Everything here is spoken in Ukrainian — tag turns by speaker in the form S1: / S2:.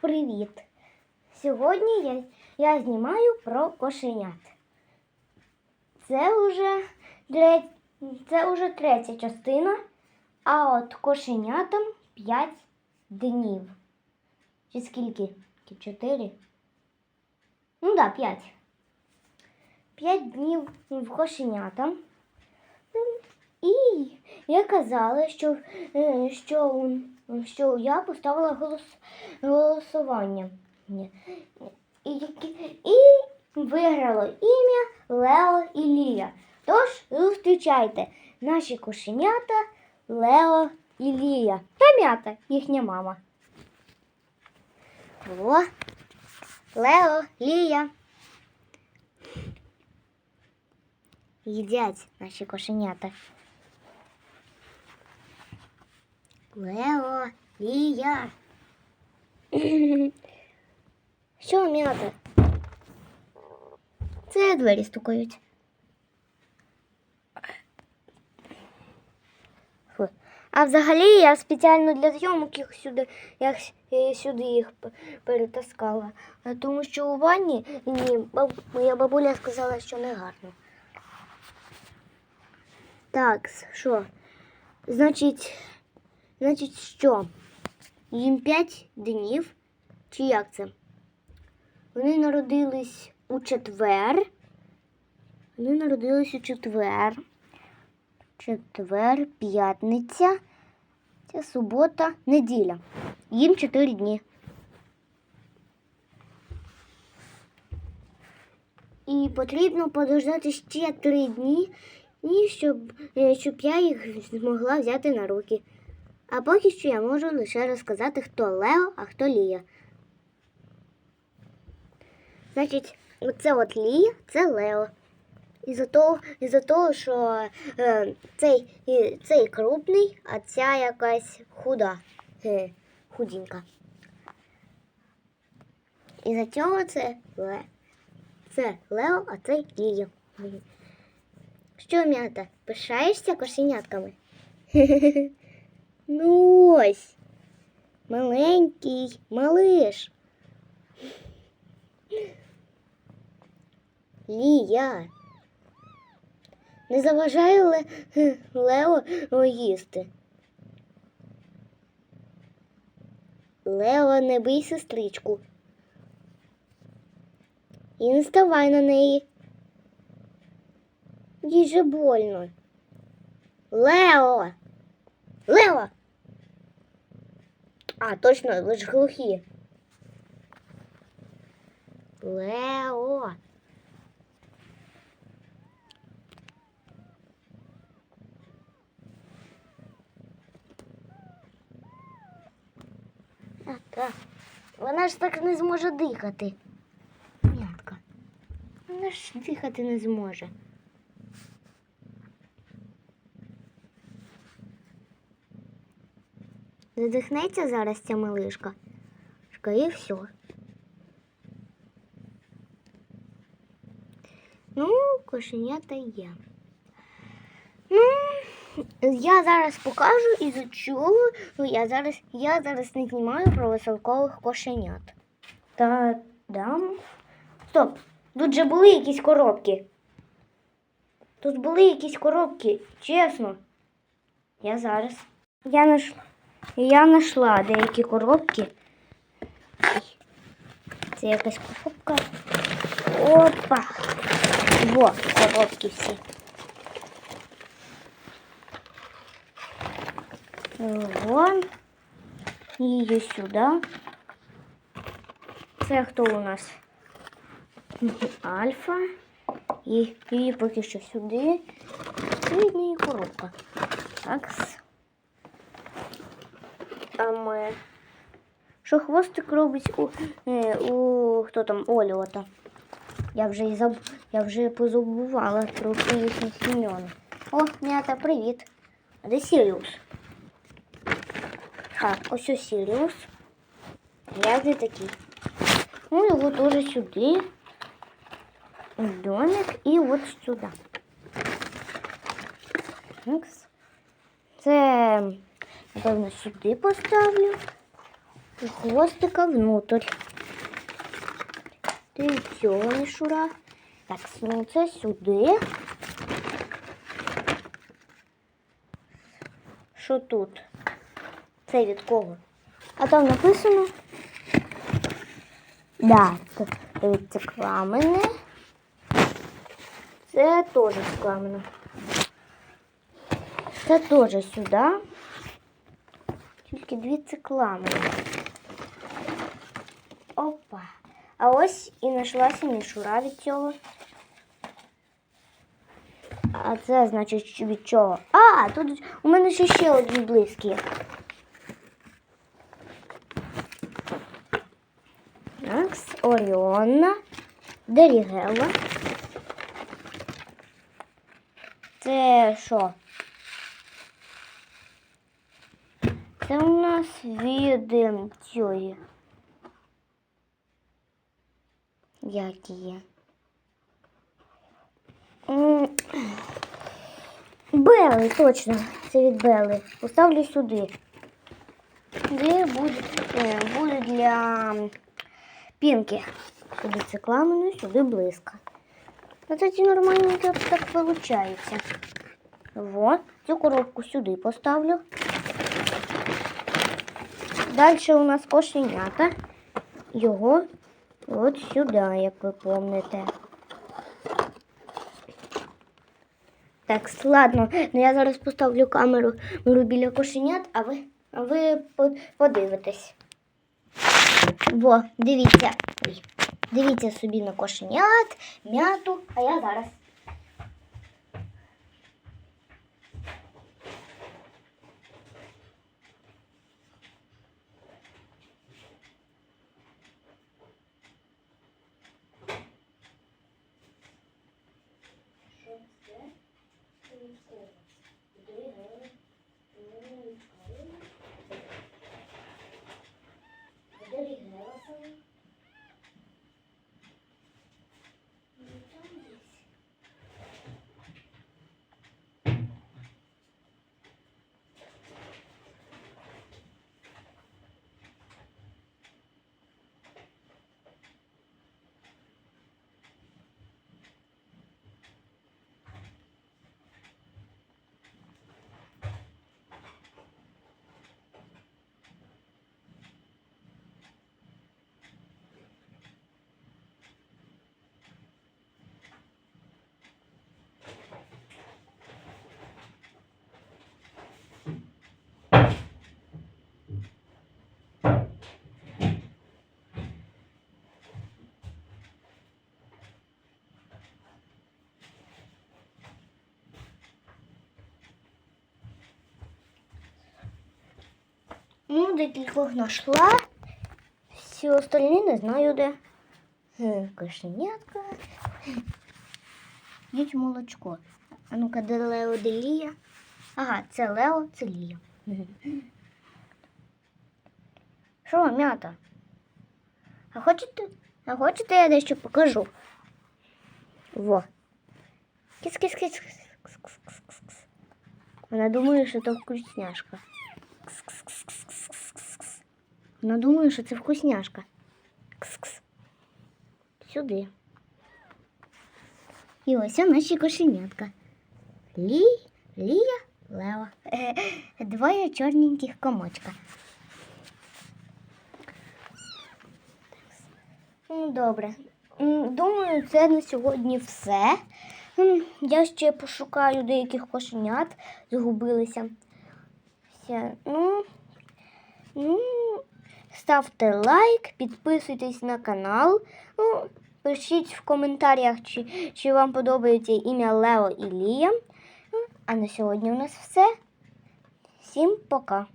S1: привіт! Сьогодні я, я знімаю про кошенят. Це вже, це вже третя частина, а от кошенятам 5 днів. Чи скільки? Чотири? Ну так, да, 5. 5 днів в кошенятам. І я казала, що, е, що, що я поставила голос, голосування. І, і виграло ім'я Лео і Лія. Тож зустрічайте наші кошенята Лео і Лія. Та м'ята, їхня мама. О, Лео, Лія. Їдять наші кошенята. Лео, Лія. Що м'ята? Це двері стукають. А взагалі я спеціально для зйомок їх сюди, я е, сюди їх перетаскала. Тому що у ванні ні, баб- моя бабуля сказала, що не гарно. Так, що? Значить, значить, що? Їм 5 днів. Чи як це? Вони народились у четвер. Вони народились у четвер. Четвер, п'ятниця. Це субота, неділя. Їм 4 дні. І потрібно подождати ще 3 дні, щоб, е, щоб я їх змогла взяти на руки. А поки що я можу лише розказати, хто Лео, а хто Лія. Значить, оце от Лія, це Лео. Із-за того, із-за того що е, цей, і- цей крупний, а ця якась худа, е, худенька. Із-за цього це, Ле, це Лео, а це Лія. Що, м'ята, пишаєшся кошенятками? Ну ось. Маленький малиш. Лія. Не заважає Ле... Лео їсти. Лео, не бий сестричку. І не ставай на неї. Їй же больно. Лео! Лео! А, точно, ви ж глухі. Лео. Так, так. Вона ж так не зможе дихати. М'ятка. Вона ж дихати не зможе. Задихнеться зараз ця малишка. Шка і все. Ну, кошенята є. Ну, я зараз покажу із чого ну, я зараз, я зараз не знімаю про веселкових кошенят. Та дам. Стоп! Тут же були якісь коробки. Тут були якісь коробки, чесно. Я зараз. Я нашла. Я знайшла деякі коробки. Це якась коробка. Опа! Во, коробки всі. Вон. Її сюди. Це хто у нас? Альфа. І її поки що сюди. І в неї коробка. Так. А. Що хвостик робить у, е, у хто там Оліота? Я вже і заб... я вже позабувала про їхніх імен. О, м'ята, привіт. А де Сіріус? А, ось ось Сіріус. Де такий. Ну, його теж сюди. Домик і от сюди. Це, напевно, сюди поставлю. і хвостика внутрь. Ти цього мішура. Так, ну це сюди. Що тут? Це від кого? А там написано. Це дивіться кламене. Це теж скламено. Це теж сюди. Тільки дві цикламени. Опа. А ось і знайшлася мішура від цього. А це значить від чого? А, тут у мене ще ще одні близькі. є. Такс, Оріонна, Дерігела. Це що? Це у нас від цієї. Як є? Бели, точно. Це від Бели. Поставлю сюди. Де буде, буде для пінки. Сюди цикламену, сюди близько. А тоді нормально так, так виходить. Вот, цю коробку сюди поставлю. Далі у нас кошенята. Його от сюди, як ви помните. Так, ладно, ну я зараз поставлю камеру біля кошенят, а ви, а ви подивитесь. Во, дивіться. Ой, дивіться собі на кошенят, м'яту, а я зараз. 네. Ну, декількох знайшла. Всі остальні не знаю де. Е, Кошенятка. Діть молочко. А ну-ка, де Лео, де Лія? Ага, це Лео, це Лія. Що, м'ята? А хочете, а хочете я дещо покажу? Во. Кис-кис-кис. Кс-кс-кс-кс. Вона думає, що це вкусняшка. Кс-кс-кс-кс-кс-кс. Вона думає, що це вкусняшка. Кс-кс. Сюди. І ось наші кошенятка. Лі, Лія, Лео. Двоє чорненьких комочка. Ну, Добре. Думаю, це на сьогодні все. Я ще пошукаю деяких кошенят, загубилися. Все. Ну, ну, ставте лайк, підписуйтесь на канал. Ну, пишіть в коментарях, чи, чи вам подобається ім'я Лео і Лія. Ну, А на сьогодні у нас все. Всім пока.